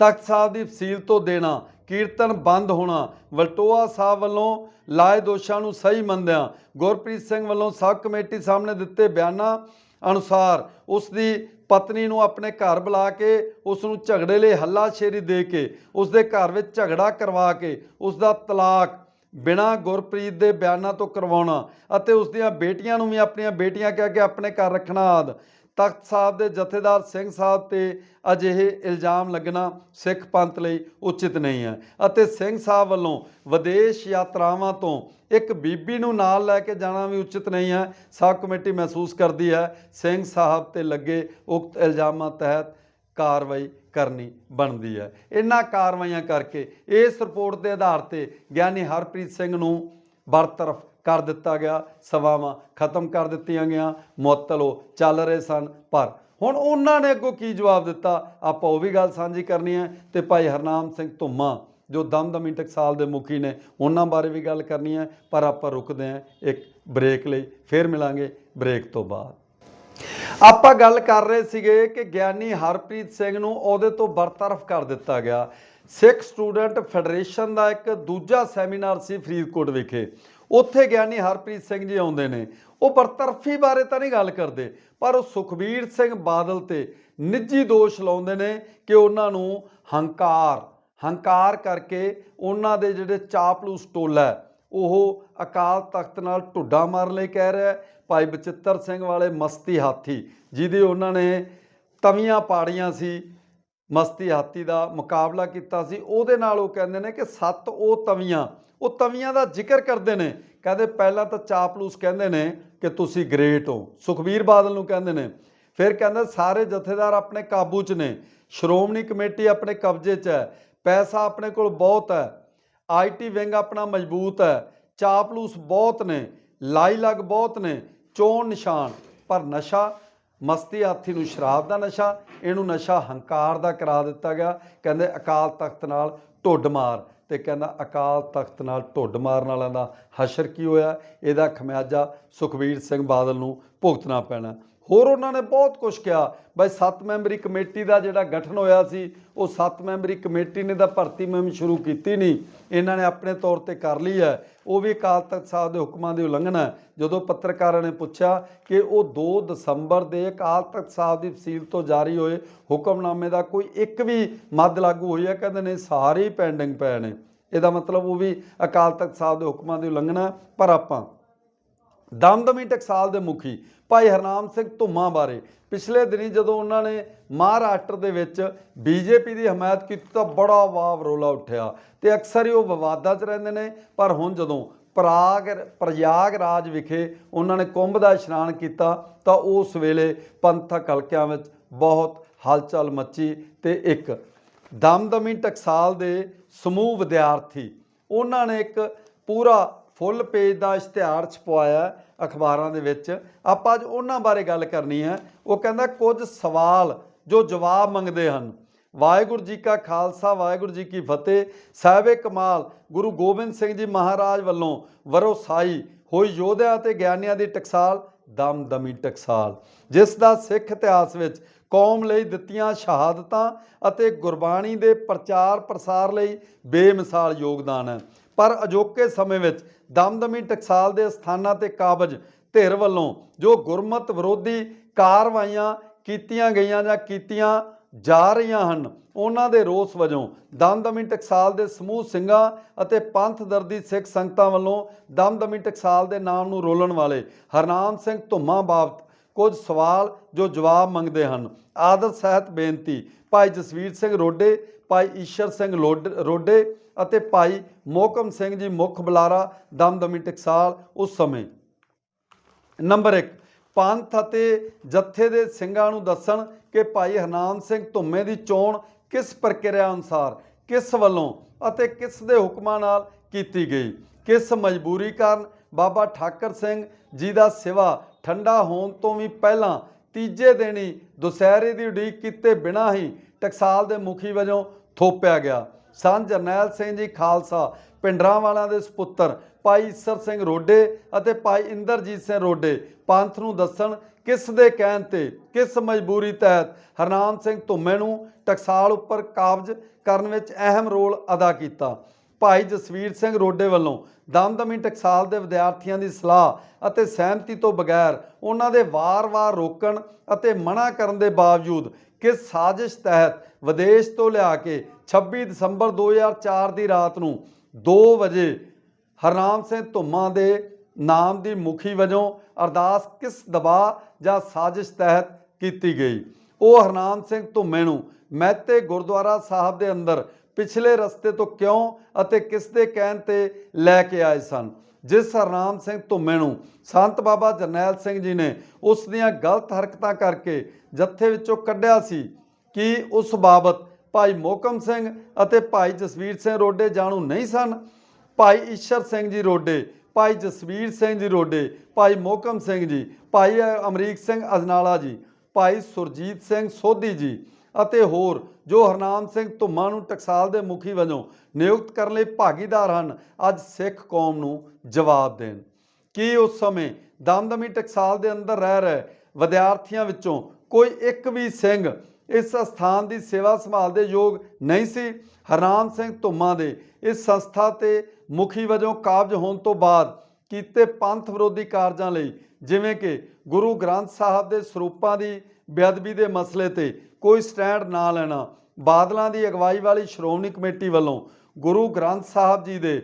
ਤਖਤ ਸਾਹਿਬ ਦੀ ਫਸੀਲ ਤੋਂ ਦੇਣਾ ਕੀਰਤਨ ਬੰਦ ਹੋਣਾ। ਵਲਟੋਆ ਸਾਹਿਬ ਵੱਲੋਂ ਲਾਏ ਦੋਸ਼ਾਂ ਨੂੰ ਸਹੀ ਮੰਨਦਿਆਂ ਗੁਰਪ੍ਰੀਤ ਸਿੰਘ ਵੱਲੋਂ ਸਬ ਕਮੇਟੀ ਸਾਹਮਣੇ ਦਿੱਤੇ ਬਿਆਨਾਂ ਅਨੁਸਾਰ ਉਸ ਦੀ ਪਤਨੀ ਨੂੰ ਆਪਣੇ ਘਰ ਬੁਲਾ ਕੇ, ਉਸ ਨੂੰ ਝਗੜੇ ਲਈ ਹੱਲਾਸ਼ੇਰੀ ਦੇ ਕੇ, ਉਸ ਦੇ ਘਰ ਵਿੱਚ ਝਗੜਾ ਕਰਵਾ ਕੇ, ਉਸ ਦਾ ਤਲਾਕ ਬਿਨਾਂ ਗੁਰਪ੍ਰੀਤ ਦੇ ਬਿਆਨਾਂ ਤੋਂ ਕਰਵਾਉਣਾ ਅਤੇ ਉਸ ਦੀਆਂ ਬੇਟੀਆਂ ਨੂੰ ਵੀ ਆਪਣੀਆਂ ਬੇਟੀਆਂ ਕਹਿ ਕੇ ਆਪਣੇ ਘਰ ਰੱਖਣਾ ਆਦ। ਤਖਤ ਸਾਹਿਬ ਦੇ ਜਥੇਦਾਰ ਸਿੰਘ ਸਾਹਿਬ ਤੇ ਅਜਿਹੇ ਇਲਜ਼ਾਮ ਲੱਗਣਾ ਸਿੱਖ ਪੰਥ ਲਈ ਉਚਿਤ ਨਹੀਂ ਹੈ। ਅਤੇ ਸਿੰਘ ਸਾਹਿਬ ਵੱਲੋਂ ਵਿਦੇਸ਼ ਯਾਤਰਾਵਾਂ ਤੋਂ ਇੱਕ ਬੀਬੀ ਨੂੰ ਨਾਲ ਲੈ ਕੇ ਜਾਣਾ ਵੀ ਉਚਿਤ ਨਹੀਂ ਹੈ। ਸਬ ਕਮੇਟੀ ਮਹਿਸੂਸ ਕਰਦੀ ਹੈ, ਸਿੰਘ ਸਾਹਿਬ ਤੇ ਲੱਗੇ ਉਕਤ ਇਲਜ਼ਾਮਾਂ ਤਹਿਤ ਕਾਰਵਾਈ ਕਰਨੀ ਬਣਦੀ ਹੈ। ਇਹਨਾਂ ਕਾਰਵਾਈਆਂ ਕਰਕੇ ਇਸ ਰਿਪੋਰਟ ਦੇ ਆਧਾਰ ਤੇ ਗਿਆਨੀ ਹਰਪ੍ਰੀਤ ਸਿੰਘ ਨੂੰ ਬਰਤਰਫ ਕਰ ਦਿੱਤਾ ਗਿਆ ਸਭਾਵਾਂ ਖਤਮ ਕਰ ਦਿੱਤੀਆਂ ਗਿਆ ਮੁਅੱਤਲ ਉਹ ਚੱਲ ਰਹੇ ਸਨ, ਪਰ ਹੁਣ ਉਹਨਾਂ ਨੇ ਅੱਗੋਂ ਕੀ ਜਵਾਬ ਦਿੱਤਾ? ਆਪਾਂ ਉਹ ਵੀ ਗੱਲ ਸਾਂਝੀ ਕਰਨੀ ਹੈ ਤੇ ਭਾਈ ਹਰਨਾਮ ਸਿੰਘ ਧੁੰਮਾ, ਜੋ ਦਮਦਮੀ ਟਕਸਾਲ ਦੇ ਮੁਖੀ ਨੇ, ਉਹਨਾਂ ਬਾਰੇ ਵੀ ਗੱਲ ਕਰਨੀ ਹੈ, ਪਰ ਆਪਾਂ ਰੁਕਦੇ ਹਾਂ ਇੱਕ ਬ੍ਰੇਕ ਲਈ, ਫਿਰ ਮਿਲਾਂਗੇ ਬ੍ਰੇਕ ਤੋਂ ਬਾਅਦ। ਆਪਾਂ ਗੱਲ ਕਰ ਰਹੇ ਸੀਗੇ ਕਿ ਗਿਆਨੀ ਹਰਪ੍ਰੀਤ ਸਿੰਘ ਨੂੰ ਉਹਦੇ ਤੋਂ ਬਰਤਰਫ ਕਰ ਦਿੱਤਾ ਗਿਆ। ਸਿੱਖ ਸਟੂਡੈਂਟ ਫੈਡਰੇਸ਼ਨ ਦਾ ਇੱਕ ਦੂਜਾ ਸੈਮੀਨਾਰ ਸੀ ਫਰੀਦਕੋਟ ਵਿਖੇ। ਉੱਥੇ ਗਿਆਨੀ ਹਰਪ੍ਰੀਤ ਸਿੰਘ ਜੀ ਆਉਂਦੇ ਨੇ। ਉਹ ਬਰਤਰਫੀ ਬਾਰੇ ਤਾਂ ਨਹੀਂ ਗੱਲ ਕਰਦੇ ਪਰ ਉਹ ਸੁਖਬੀਰ ਸਿੰਘ ਬਾਦਲ ਤੇ ਨਿੱਜੀ ਦੋਸ਼ ਲਾਉਂਦੇ ਨੇ ਕਿ ਉਹਨਾਂ ਨੂੰ ਹੰਕਾਰ ਹੰਕਾਰ ਕਰਕੇ ਉਹਨਾਂ ਦੇ ਜਿਹੜੇ ਚਾਪਲੂਸ ਟੋਲਾ ਹੈ, ਉਹ ਅਕਾਲ ਤਖਤ ਨਾਲ ਢੁੱਡਾ ਮਾਰਨ ਲਈ ਕਹਿ ਰਿਹਾ ਭਾਈ ਬਚਿੱਤਰ ਸਿੰਘ ਵਾਲੇ ਮਸਤੀ ਹਾਥੀ ਜਿਹਦੇ ਉਹਨਾਂ ਨੇ ਤਵੀਆਂ ਪਾੜੀਆਂ ਸੀ ਮਸਤੀ ਹਾਥੀ ਦਾ ਮੁਕਾਬਲਾ ਕੀਤਾ ਸੀ। ਉਹਦੇ ਨਾਲ ਉਹ ਕਹਿੰਦੇ ਨੇ ਕਿ ਸੱਤ ਉਹ ਤਵੀਆਂ ਉਹ ਤਵੀਆਂ ਦਾ ਜ਼ਿਕਰ ਕਰਦੇ ਨੇ। ਕਹਿੰਦੇ ਪਹਿਲਾਂ ਤਾਂ ਚਾਪਲੂਸ ਕਹਿੰਦੇ ਨੇ ਕਿ ਤੁਸੀਂ ਗ੍ਰੇਟ ਹੋ। ਸੁਖਬੀਰ ਬਾਦਲ ਨੂੰ ਕਹਿੰਦੇ ਨੇ। ਫਿਰ ਕਹਿੰਦੇ ਸਾਰੇ ਜਥੇਦਾਰ ਆਪਣੇ ਕਾਬੂ 'ਚ ਨੇ। ਸ਼੍ਰੋਮਣੀ ਕਮੇਟੀ ਆਪਣੇ ਕਬਜ਼ੇ 'ਚ ਹੈ। ਪੈਸਾ ਆਪਣੇ ਕੋਲ ਬਹੁਤ ਹੈ। ਆਈਟੀ ਵਿੰਗ ਆਪਣਾ ਮਜ਼ਬੂਤ ਹੈ। ਚਾਪਲੂਸ ਬਹੁਤ ਨੇ। ਲਾਈ ਲੱਗ ਬਹੁਤ ਨੇ। ਚੋਣ ਨਿਸ਼ਾਨ। ਪਰ ਨਸ਼ਾ ਮਸਤੀ ਹਾਥੀ ਨੂੰ ਸ਼ਰਾਬ ਦਾ ਨਸ਼ਾ, ਇਹਨੂੰ ਨਸ਼ਾ ਹੰਕਾਰ ਦਾ ਕਰਾ ਦਿੱਤਾ ਗਿਆ। ਕਹਿੰਦੇ ਅਕਾਲ ਤਖਤ ਨਾਲ ਢੁੱਡ ਮਾਰ। ਤੇ ਕਹਿੰਦਾ ਅਕਾਲ ਤਖਤ ਨਾਲ ਢੁੱਡ ਮਾਰਨ ਵਾਲਿਆਂ ਦਾ ਹਸ਼ਰ ਕੀ ਹੋਇਆ? ਇਹਦਾ ਖਮਿਆਜਾ ਸੁਖਬੀਰ ਸਿੰਘ ਬਾਦਲ ਨੂੰ ਭੁਗਤਣਾ ਪੈਣਾ। ਹੋਰ ਉਹਨਾਂ ਨੇ ਬਹੁਤ ਕੁਝ ਕਿਹਾ। ਬਈ ਸੱਤ ਮੈਂਬਰੀ ਕਮੇਟੀ ਦਾ ਜਿਹੜਾ ਗਠਨ ਹੋਇਆ ਸੀ, ਉਹ ਸੱਤ ਮੈਂਬਰੀ ਕਮੇਟੀ ਨੇ ਤਾਂ ਭਰਤੀ ਮੁਹਿੰਮ ਸ਼ੁਰੂ ਕੀਤੀ ਨਹੀਂ। ਇਹਨਾਂ ਨੇ ਆਪਣੇ ਤੌਰ ਤੇ ਕਰ ਲਈ ਹੈ। ਉਹ ਵੀ ਅਕਾਲ ਤਖਤ ਸਾਹਿਬ ਦੇ ਹੁਕਮਾਂ ਦੀ ਉਲੰਘਣਾ ਹੈ। ਜਦੋਂ ਪੱਤਰਕਾਰਾਂ ਨੇ ਪੁੱਛਿਆ ਕਿ ਉਹ 2 ਦਸੰਬਰ ਦੇ ਅਕਾਲ ਤਖਤ ਸਾਹਿਬ ਦੀ ਤਫਸੀਲ ਤੋਂ ਜਾਰੀ ਹੋਏ ਹੁਕਮਨਾਮੇ ਦਾ ਕੋਈ ਇੱਕ ਵੀ ਮੱਦ ਲਾਗੂ ਹੋਈ ਹੈ, ਕਹਿੰਦੇ ਨੇ ਸਾਰੇ ਹੀ ਪੈਂਡਿੰਗ ਪਏ ਨੇ। ਇਹਦਾ ਮਤਲਬ ਉਹ ਵੀ ਅਕਾਲ ਤਖਤ ਸਾਹਿਬ ਦੇ ਹੁਕਮਾਂ ਦੀ ਉਲੰਘਣਾ ਪਰ ਆਪਾਂ ਦਮਦਮੀ ਟਕਸਾਲ ਦੇ ਮੁਖੀ ਭਾਈ ਹਰਨਾਮ ਸਿੰਘ ਧੁੰਮਾ ਬਾਰੇ। ਪਿਛਲੇ ਦਿਨੀ ਜਦੋਂ ਉਹਨਾਂ ਨੇ ਮਹਾਰਾਸ਼ਟਰ ਦੇ ਵਿੱਚ ਬੀਜੇਪੀ ਦੀ ਹਮਾਇਤ ਕੀਤੀ ਤਾਂ ਬੜਾ ਵਾਵ ਰੋਲਾ ਉੱਠਿਆ ਤੇ ਅਕਸਰ ਹੀ ਉਹ ਵਿਵਾਦਾਂ 'ਚ ਰਹਿੰਦੇ ਨੇ। ਪਰ ਹੁਣ ਜਦੋਂ ਪ੍ਰਾਗ ਪ੍ਰਯਾਗ ਰਾਜ ਵਿਖੇ ਉਹਨਾਂ ਨੇ ਕੁੰਭ ਦਾ ਇਸ਼ਨਾਨ ਕੀਤਾ ਤਾਂ ਉਸ ਵੇਲੇ ਪੰਥਕ ਹਲਕਿਆਂ ਵਿੱਚ ਬਹੁਤ ਹਲਚਲ ਮੱਚੀ ਤੇ ਇੱਕ ਦਮਦਮੀ ਟਕਸਾਲ ਦੇ ਸਮੂਹ ਵਿਦਿਆਰਥੀ, ਉਹਨਾਂ ਨੇ ਇੱਕ ਪੂਰਾ ਫੁੱਲ ਪੇਜ ਦਾ ਇਸ਼ਤਿਹਾਰ ਛਪਵਾਇਆ ਅਖਬਾਰਾਂ ਦੇ ਵਿੱਚ। ਆਪਾਂ ਅੱਜ ਉਹਨਾਂ ਬਾਰੇ ਗੱਲ ਕਰਨੀ ਹੈ। ਉਹ ਕਹਿੰਦਾ, ਕੁਝ ਸਵਾਲ ਜੋ ਜਵਾਬ ਮੰਗਦੇ ਹਨ। ਵਾਹਿਗੁਰੂ ਜੀ ਕਾ ਖਾਲਸਾ, ਵਾਹਿਗੁਰੂ ਜੀ ਕੀ ਫਤਿਹ। ਸਾਹਿਬੇ ਕਮਾਲ, ਗੁਰੂ ਗੋਬਿੰਦ ਸਿੰਘ ਜੀ ਮਹਾਰਾਜ ਵੱਲੋਂ ਵਰੋਸਾਈ ਹੋਈ ਯੋਧਿਆਂ ਤੇ ਗਿਆਨੀਆਂ ਦੀ ਟਕਸਾਲ, ਦਮਦਮੀ ਟਕਸਾਲ। ਜਿਸ ਦਾ ਸਿੱਖ ਇਤਿਹਾਸ ਵਿੱਚ ਕੌਮ ਲਈ ਦਿੱਤੀਆਂ ਸ਼ਹਾਦਤਾਂ ਅਤੇ ਗੁਰਬਾਣੀ ਦੇ ਪ੍ਰਚਾਰ ਪ੍ਰਸਾਰ ਲਈ ਬੇਮਿਸਾਲ ਯੋਗਦਾਨ ਹੈ। ਪਰ ਅਜੋਕੇ ਸਮੇਂ ਵਿੱਚ ਦਮਦਮੀ ਟਕਸਾਲ ਦੇ ਸਥਾਨਾਂ ਤੇ ਕਾਬਜ ਧਿਰ ਵੱਲੋਂ ਜੋ ਗੁਰਮਤ ਵਿਰੋਧੀ ਕਾਰਵਾਈਆਂ ਕੀਤੀਆਂ ਗਈਆਂ ਜਾਂ ਕੀਤੀਆਂ ਜਾ ਰਹੀਆਂ ਹਨ, ਉਹਨਾਂ ਦੇ ਰੋਸ ਵਜੋਂ ਦਮਦਮੀ ਟਕਸਾਲ ਦੇ ਸਮੂਹ ਸਿੰਘਾਂ ਅਤੇ ਪੰਥ ਦਰਦੀ ਸਿੱਖ ਸੰਗਤਾਂ ਵੱਲੋਂ ਦਮਦਮੀ ਟਕਸਾਲ ਦੇ ਨਾਮ ਨੂੰ ਰੋਲਣ ਵਾਲੇ ਹਰਨਾਮ ਸਿੰਘ ਧੁੰਮਾ ਬਾਬਤ ਕੁਝ ਸਵਾਲ ਜੋ ਜਵਾਬ ਮੰਗਦੇ ਹਨ। ਆਦਰ ਸਹਿਤ ਬੇਨਤੀ, ਭਾਈ ਜਸਵੀਰ ਸਿੰਘ ਰੋਡੇ, ਭਾਈ ਈਸ਼ਰ ਸਿੰਘ ਲੋਡ- ਰੋਡੇ ਅਤੇ ਭਾਈ ਮੋਕਮ ਸਿੰਘ ਜੀ ਮੁੱਖ ਬੁਲਾਰਾ ਦਮਦਮੀ ਟਕਸਾਲ ਉਸ ਸਮੇਂ। ਨੰਬਰ 1 ਪੰਥ ਅਤੇ ਜੱਥੇ ਦੇ ਸਿੰਘਾਂ ਨੂੰ ਦੱਸਣ ਕਿ ਭਾਈ ਹਰਨਾਮ ਸਿੰਘ ਧੁੰਮੇ ਦੀ ਚੋਣ ਕਿਸ ਪ੍ਰਕਿਰਿਆ ਅਨੁਸਾਰ, ਕਿਸ ਵੱਲੋਂ ਅਤੇ ਕਿਸ ਦੇ ਹੁਕਮਾਂ ਨਾਲ ਕੀਤੀ ਗਈ। ਕਿਸ ਮਜਬੂਰੀ ਕਾਰਨ ਬਾਬਾ ਠਾਕਰ ਸਿੰਘ ਜੀ ਦਾ ਸਿਵਾ ਠੰਡਾ ਹੋਣ ਤੋਂ ਵੀ ਪਹਿਲਾਂ ਤੀਜੇ ਦਿਨ ਹੀ ਦੁਸਹਿਰੇ ਦੀ ਉਡੀਕ ਕੀਤੇ ਬਿਨਾਂ ਹੀ ਟਕਸਾਲ ਦੇ ਮੁਖੀ ਵਜੋਂ ਥੋਪਿਆ ਗਿਆ। ਸੰਤ ਜਰਨੈਲ ਸਿੰਘ ਜੀ ਖਾਲਸਾ, ਪਿੰਡਰਾਂ ਵਾਲਿਆਂ ਦੇ ਸੁਪੁੱਤਰ, ਭਾਈ ਈਸਰ ਸਿੰਘ ਰੋਡੇ ਅਤੇ ਭਾਈ ਇੰਦਰਜੀਤ ਸਿੰਘ ਰੋਡੇ, ਪੰਥ ਨੂੰ ਦੱਸਣ ਕਿਸ ਦੇ ਕਹਿਣ ਤੇ, ਕਿਸ ਮਜਬੂਰੀ ਤਹਿਤ ਹਰਨਾਮ ਸਿੰਘ ਧੁੰਮੇ ਨੂੰ ਟਕਸਾਲ ਉੱਪਰ ਕਾਬਜ ਕਰਨ ਵਿੱਚ ਅਹਿਮ ਰੋਲ ਅਦਾ ਕੀਤਾ। ਭਾਈ ਜਸਵੀਰ ਸਿੰਘ ਰੋਡੇ ਵੱਲੋਂ ਦਮਦਮੀ ਟਕਸਾਲ ਦੇ ਵਿਦਿਆਰਥੀਆਂ ਦੀ ਸਲਾਹ ਅਤੇ ਸਹਿਮਤੀ ਤੋਂ ਬਗੈਰ ਉਹਨਾਂ ਦੇ ਵਾਰ-ਵਾਰ ਰੋਕਣ ਅਤੇ ਮਨਾ ਕਰਨ ਦੇ ਬਾਵਜੂਦ ਕਿਸ ਸਾਜ਼ਿਸ਼ ਤਹਿਤ ਵਿਦੇਸ਼ ਤੋਂ ਲਿਆ ਕੇ 26 ਦਸੰਬਰ 2004 ਦੀ ਰਾਤ ਨੂੰ 2 ਵਜੇ ਹਰਨਾਮ ਸਿੰਘ ਧੁੰਮਾ ਦੇ ਨਾਮ ਦੀ ਮੁਖੀ ਵਜੋਂ ਅਰਦਾਸ ਕਿਸ ਦਬਾਅ ਜਾਂ ਸਾਜ਼ਿਸ਼ ਤਹਿਤ ਕੀਤੀ ਗਈ? ਉਹ ਹਰਨਾਮ ਸਿੰਘ ਧੁੰਮੇ ਨੂੰ ਮਹਿਤੇ ਗੁਰਦੁਆਰਾ ਸਾਹਿਬ ਦੇ ਅੰਦਰ ਪਿਛਲੇ ਰਸਤੇ ਤੋਂ ਕਿਉਂ ਅਤੇ ਕਿਸ ਦੇ ਕਹਿਣ ਤੇ ਲੈ ਕੇ ਆਏ ਸਨ? ਜਿਸ ਹਰਨਾਮ ਸਿੰਘ ਧੁੰਮੇ ਨੂੰ ਸੰਤ ਬਾਬਾ ਜਰਨੈਲ ਸਿੰਘ ਜੀ ਨੇ ਉਸ ਦੀਆਂ ਗਲਤ ਹਰਕਤਾਂ ਕਰਕੇ ਜੱਥੇ ਵਿੱਚੋਂ ਕੱਢਿਆ ਸੀ ਕਿ ਉਸ ਬਾਬਤ ਭਾਈ ਮੋਕਮ ਸਿੰਘ ਅਤੇ ਭਾਈ ਜਸਵੀਰ ਸਿੰਘ ਰੋਡੇ ਜਾਣੂ ਨਹੀਂ ਸਨ? ਭਾਈ ਈਸ਼ਰ ਸਿੰਘ ਜੀ ਰੋਡੇ, ਭਾਈ ਜਸਵੀਰ ਸਿੰਘ ਜੀ ਰੋਡੇ, ਭਾਈ ਮੋਕਮ ਸਿੰਘ ਜੀ, ਭਾਈ ਅਮਰੀਕ ਸਿੰਘ ਅਜਨਾਲਾ ਜੀ, ਭਾਈ ਸੁਰਜੀਤ ਸਿੰਘ ਸੋਧੀ ਜੀ ਅਤੇ ਹੋਰ ਜੋ ਹਰਨਾਮ ਸਿੰਘ ਧੁੰਮਾ ਨੂੰ ਟਕਸਾਲ ਦੇ ਮੁਖੀ ਵਜੋਂ ਨਿਯੁਕਤ ਕਰਨ ਲਈ ਭਾਗੀਦਾਰ ਹਨ, ਅੱਜ ਸਿੱਖ ਕੌਮ ਨੂੰ ਜਵਾਬ ਦੇਣ। ਕੀ ਉਸ ਸਮੇਂ ਦਮਦਮੀ ਟਕਸਾਲ ਦੇ ਅੰਦਰ ਰਹਿ ਰਹੇ ਵਿਦਿਆਰਥੀਆਂ ਵਿੱਚੋਂ ਕੋਈ ਇੱਕ ਵੀ ਸਿੰਘ ਇਸ ਸਥਾਨ ਦੀ ਸੇਵਾ ਸੰਭਾਲ ਦੇ ਯੋਗ ਨਹੀਂ ਸੀ। ਹਰਨਾਮ ਸਿੰਘ ਧੁੰਮਾ ਦੇ ਇਸ ਸੰਸਥਾ ਤੇ ਮੁਖੀ ਵਜੋਂ ਕਾਬਜ ਹੋਣ ਤੋਂ ਬਾਅਦ ਕੀਤੇ ਪੰਥ ਵਿਰੋਧੀ ਕਾਰਜਾਂ ਲਈ, ਜਿਵੇਂ ਕਿ ਗੁਰੂ ਗ੍ਰੰਥ ਸਾਹਿਬ ਦੇ ਸਰੂਪਾਂ ਦੀ ਬੇਅਦਬੀ ਦੇ ਮਸਲੇ ਤੇ ਕੋਈ ਸਟੈਂਡ ਨਾ ਲੈਣਾ, ਬਾਦਲਾਂ ਦੀ ਅਗਵਾਈ ਵਾਲੀ ਸ਼੍ਰੋਮਣੀ ਕਮੇਟੀ ਵੱਲੋਂ ਗੁਰੂ ਗ੍ਰੰਥ ਸਾਹਿਬ ਜੀ ਦੇ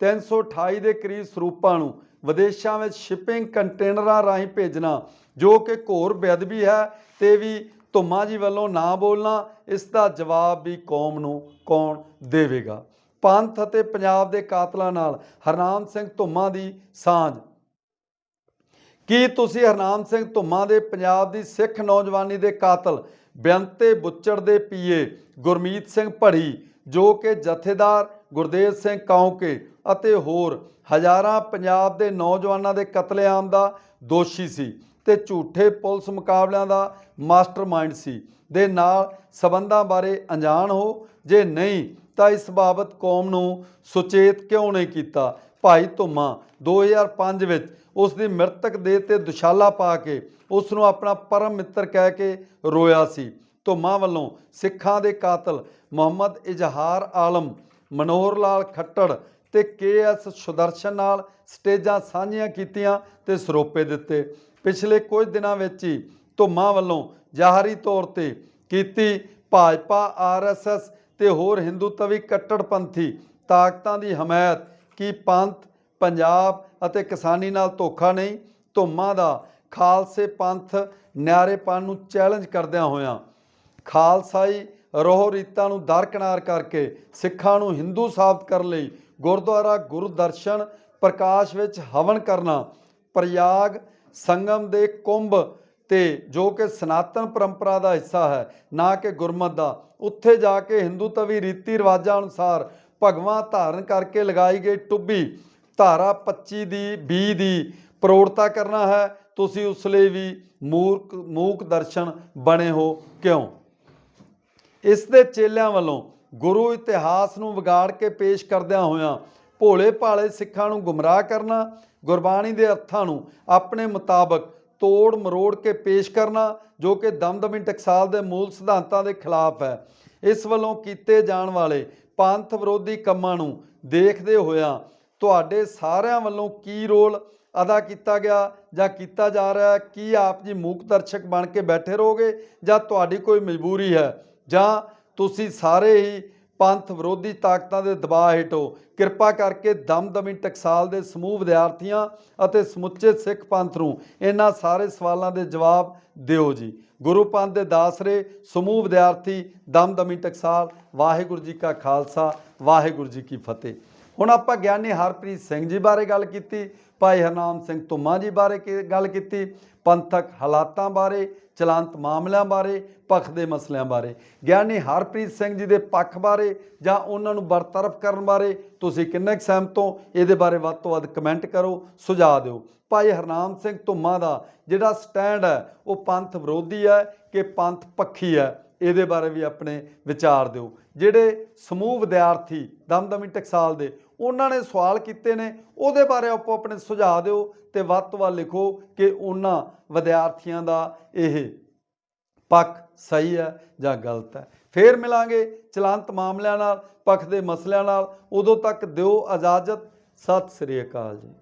328 ਦੇ ਕਰੀਬ ਸਰੂਪਾਂ ਨੂੰ ਵਿਦੇਸ਼ਾਂ ਵਿੱਚ ਸ਼ਿਪਿੰਗ ਕੰਟੇਨਰਾਂ ਰਾਹੀਂ ਭੇਜਣਾ, ਜੋ ਕਿ ਘੋਰ ਬੇਅਦਬੀ ਹੈ, ਤੇ ਵੀ ਧੁੰਮਾ ਜੀ ਵੱਲੋਂ ਨਾ ਬੋਲਣਾ, ਇਸ ਦਾ ਜਵਾਬ ਵੀ ਕੌਮ ਨੂੰ ਕੌਣ ਦੇਵੇਗਾ? ਪੰਥ ਅਤੇ ਪੰਜਾਬ ਦੇ ਕਾਤਲਾਂ ਨਾਲ ਹਰਨਾਮ ਸਿੰਘ ਧੁੰਮਾ ਦੀ ਸਾਂਝ। ਕੀ ਤੁਸੀਂ ਹਰਨਾਮ ਸਿੰਘ ਧੁੰਮਾ ਦੇ ਪੰਜਾਬ ਦੀ ਸਿੱਖ ਨੌਜਵਾਨੀ ਦੇ ਕਾਤਲ ਬੇਅੰਤੇ ਬੁੱਚੜ ਦੇ ਪੀਏ ਗੁਰਮੀਤ ਸਿੰਘ ਭੜੀ, ਜੋ ਕਿ ਜਥੇਦਾਰ ਗੁਰਦੇਵ ਸਿੰਘ ਕੌਂਕੇ ਅਤੇ ਹੋਰ ਹਜ਼ਾਰਾਂ ਪੰਜਾਬ ਦੇ ਨੌਜਵਾਨਾਂ ਦੇ ਕਤਲੇਆਮ ਦਾ ਦੋਸ਼ੀ ਸੀ? ਤੇ ਝੂਠੇ ਪੁਲਿਸ ਮੁਕਾਬਲਿਆਂ ਦਾ ਮਾਸਟਰਮਾਈਂਡ ਸੀ। ਦੇ ਨਾਲ ਸਬੰਧਾਂ ਬਾਰੇ ਅਣਜਾਣ ਹੋ। ਜੇ ਨਹੀਂ, ਤਾਂ ਇਸ ਬਾਬਤ ਕੌਮ ਨੂੰ ਸੁਚੇਤ ਕਿਉਂ ਨਹੀਂ ਕੀਤਾ? ਭਾਈ ਧੁੰਮਾ 2005 ਵਿੱਚ ਉਸ ਦੀ ਮ੍ਰਿਤਕ ਦੇਹ ਤੇ ਦੁਸ਼ਾਲਾ ਪਾ ਕੇ ਉਸ ਨੂੰ ਆਪਣਾ ਪਰਮ ਮਿੱਤਰ ਕਹਿ ਕੇ ਰੋਇਆ ਸੀ। ਧੁੰਮਾ ਵੱਲੋਂ ਸਿੱਖਾਂ ਦੇ ਕਾਤਲ ਮੁਹੰਮਦ ਇਜ਼ਹਾਰ ਆਲਮ, ਮਨੋਹਰ ਲਾਲ ਖੱਟੜ ਤੇ ਕੇਐਸ ਸੁਦਰਸ਼ਨ ਨਾਲ ਸਟੇਜਾਂ ਸਾਂਝੀਆਂ ਕੀਤੀਆਂ ਤੇ ਸਰੋਪੇ ਦਿੱਤੇ। ਪਿਛਲੇ ਕੁਝ ਦਿਨਾਂ ਵਿੱਚ ਹੀ ਧੁੰਮਾ ਵੱਲੋਂ ਜ਼ਾਹਰੀ ਤੌਰ ਤੇ ਕੀਤੀ ਭਾਜਪਾ ਆਰਐਸਐਸ ਤੇ ਹੋਰ ਹਿੰਦੂਤਵੀ ਕੱਟੜਪੰਥੀ ਤਾਕਤਾਂ ਦੀ ਹਮਾਇਤ ਕੀ ਪੰਥ, ਪੰਜਾਬ ਅਤੇ ਕਿਸਾਨੀ ਨਾਲ ਧੋਖਾ ਨਹੀਂ, ਧੁੰਮਾ ਦਾ ਖਾਲਸੇ ਪੰਥ ਨਿਆਰੇਪਨ ਨੂੰ ਚੈਲੰਜ ਕਰਦਿਆਂ ਹੋਇਆਂ ਖਾਲਸਾਈ ਰੋਹ ਰੀਤਾਂ ਨੂੰ ਦਰਕਨਾਰ ਕਰਕੇ ਸਿੱਖਾਂ ਨੂੰ ਹਿੰਦੂ ਸਾਬਤ ਕਰਨ ਲਈ ਗੁਰਦੁਆਰਾ ਗੁਰਦਰਸ਼ਨ ਪ੍ਰਕਾਸ਼ ਵਿੱਚ ਹਵਨ ਕਰਨਾ, ਪ੍ਰਯਾਗ ਸੰਗਮ ਦੇ ਕੁੰਭ ਤੇ ਜੋ ਕਿ ਸਨਾਤਨ ਪਰੰਪਰਾ ਦਾ ਹਿੱਸਾ ਹੈ, ਨਾ ਕਿ ਗੁਰਮਤ ਦਾ। ਉੱਥੇ ਜਾ ਕੇ ਹਿੰਦੂ ਤਵੀ ਰੀਤੀ ਰਿਵਾਜਾਂ ਅਨੁਸਾਰ ਭਗਵਾਂ ਧਾਰਨ ਕਰਕੇ ਲਗਾਈ ਗਈ ਟੁੱਬੀ ਧਾਰਾ 25 ਦੀ 20 ਦੀ ਪ੍ਰੋੜਤਾ ਕਰਨਾ ਹੈ। ਤੁਸੀਂ ਉਸ ਲਈ ਵੀ ਮੂਰਖ, ਮੂਕ ਦਰਸ਼ਨ ਬਣੇ ਹੋ। ਕਿਉਂ? ਇਸ ਦੇ ਚੇਲਿਆਂ ਵੱਲੋਂ ਗੁਰੂ ਇਤਿਹਾਸ ਨੂੰ ਵਿਗਾੜ ਕੇ ਪੇਸ਼ ਕਰਦਿਆਂ ਹੋਇਆਂ ਭੋਲੇ ਭਾਲੇ ਸਿੱਖਾਂ ਨੂੰ ਗੁੰਮਰਾਹ ਕਰਨਾ, ਗੁਰਬਾਣੀ ਦੇ ਅਰਥਾਂ ਨੂੰ ਆਪਣੇ ਮੁਤਾਬਕ ਤੋੜ ਮਰੋੜ ਕੇ ਪੇਸ਼ ਕਰਨਾ, ਜੋ ਕਿ ਦਮਦਮੀ ਟਕਸਾਲ ਦੇ ਮੂਲ ਸਿਧਾਂਤਾਂ ਦੇ ਖਿਲਾਫ ਹੈ। ਇਸ ਵੱਲੋਂ ਕੀਤੇ ਜਾਣ ਵਾਲੇ ਪੰਥ ਵਿਰੋਧੀ ਕੰਮਾਂ ਨੂੰ ਦੇਖਦੇ ਹੋਇਆਂ ਤੁਹਾਡੇ ਸਾਰਿਆਂ ਵੱਲੋਂ ਕੀ ਰੋਲ ਅਦਾ ਕੀਤਾ ਗਿਆ ਜਾਂ ਕੀਤਾ ਜਾ ਰਿਹਾ ਕੀ ਆਪ ਜੀ ਮੂਕ ਦਰਸ਼ਕ ਬਣ ਕੇ ਬੈਠੇ ਰਹੋਗੇ ਜਾਂ ਤੁਹਾਡੀ ਕੋਈ ਮਜਬੂਰੀ ਹੈ? ਜਾਂ ਤੁਸੀਂ ਸਾਰੇ ਹੀ ਪੰਥ ਵਿਰੋਧੀ ਤਾਕਤਾਂ ਦੇ ਦਬਾਅ ਹੇਠੋਂ ਕਿਰਪਾ ਕਰਕੇ ਦਮਦਮੀ ਟਕਸਾਲ ਦੇ ਸਮੂਹ ਵਿਦਿਆਰਥੀਆਂ ਅਤੇ ਸਮੁੱਚੇ ਸਿੱਖ ਪੰਥ ਨੂੰ ਇਹਨਾਂ ਸਾਰੇ ਸਵਾਲਾਂ ਦੇ ਜਵਾਬ ਦਿਓ ਜੀ। ਗੁਰੂ ਪੰਥ ਦੇ ਦਾਸਰੇ, ਸਮੂਹ ਵਿਦਿਆਰਥੀ, ਦਮਦਮੀ ਟਕਸਾਲ, ਵਾਹਿਗੁਰੂ ਜੀ ਕਾ ਖਾਲਸਾ, ਵਾਹਿਗੁਰੂ ਜੀ ਕੀ ਫਤਿਹ। ਹੁਣ ਆਪਾਂ ਗਿਆਨੀ ਹਰਪ੍ਰੀਤ ਸਿੰਘ ਜੀ ਬਾਰੇ ਗੱਲ ਕੀਤੀ, ਭਾਈ ਹਰਨਾਮ ਸਿੰਘ ਧੁੰਮਾ ਜੀ ਬਾਰੇ ਕੀ- ਗੱਲ ਕੀਤੀ, ਪੰਥਕ ਹਾਲਾਤਾਂ ਬਾਰੇ ਚਲੰਤ ਮਾਮਲਿਆਂ ਬਾਰੇ, ਪੱਖ ਦੇ ਮਸਲਿਆਂ ਬਾਰੇ। ਗਿਆਨੀ ਹਰਪ੍ਰੀਤ ਸਿੰਘ ਜੀ ਦੇ ਪੱਖ ਬਾਰੇ ਜਾਂ ਉਹਨਾਂ ਨੂੰ ਬਰਤਰਫ ਕਰਨ ਬਾਰੇ ਤੁਸੀਂ ਕਿੰਨੇ ਕੁ ਸਹਿਮਤ ਹੋ? ਇਹਦੇ ਬਾਰੇ ਵੱਧ ਤੋਂ ਵੱਧ ਕਮੈਂਟ ਕਰੋ, ਸੁਝਾਅ ਦਿਓ। ਭਾਈ ਹਰਨਾਮ ਸਿੰਘ ਧੁੰਮਾ ਦਾ ਜਿਹੜਾ ਸਟੈਂਡ ਹੈ, ਉਹ ਪੰਥ ਵਿਰੋਧੀ ਹੈ ਕਿ ਪੰਥ ਪੱਖੀ ਹੈ? ਇਹਦੇ ਬਾਰੇ ਵੀ ਆਪਣੇ ਵਿਚਾਰ ਦਿਓ। ਜਿਹੜੇ ਸਮੂਹ ਵਿਦਿਆਰਥੀ ਦਮਦਮੀ ਟਕਸਾਲ ਦੇ, ਉਹਨਾਂ ਨੇ ਸਵਾਲ ਕੀਤੇ ਨੇ, ਉਹਦੇ ਬਾਰੇ ਆਪੋ ਆਪਣੇ ਸੁਝਾਅ ਦਿਓ ਤੇ ਵੱਧ ਤੋਂ ਵੱਧ ਲਿਖੋ ਕਿ ਉਹਨਾਂ ਵਿਦਿਆਰਥੀਆਂ ਦਾ ਇਹ ਪੱਖ ਸਹੀ ਹੈ ਜਾਂ ਗਲਤ ਹੈ। ਫੇਰ ਮਿਲਾਂਗੇ ਚਲੰਤ ਮਾਮਲਿਆਂ ਨਾਲ, ਪੱਖ ਦੇ ਮਸਲਿਆਂ ਨਾਲ। ਉਦੋਂ ਤੱਕ ਦਿਓ ਇਜਾਜ਼ਤ। ਸਤਿ ਸ੍ਰੀ ਅਕਾਲ ਜੀ।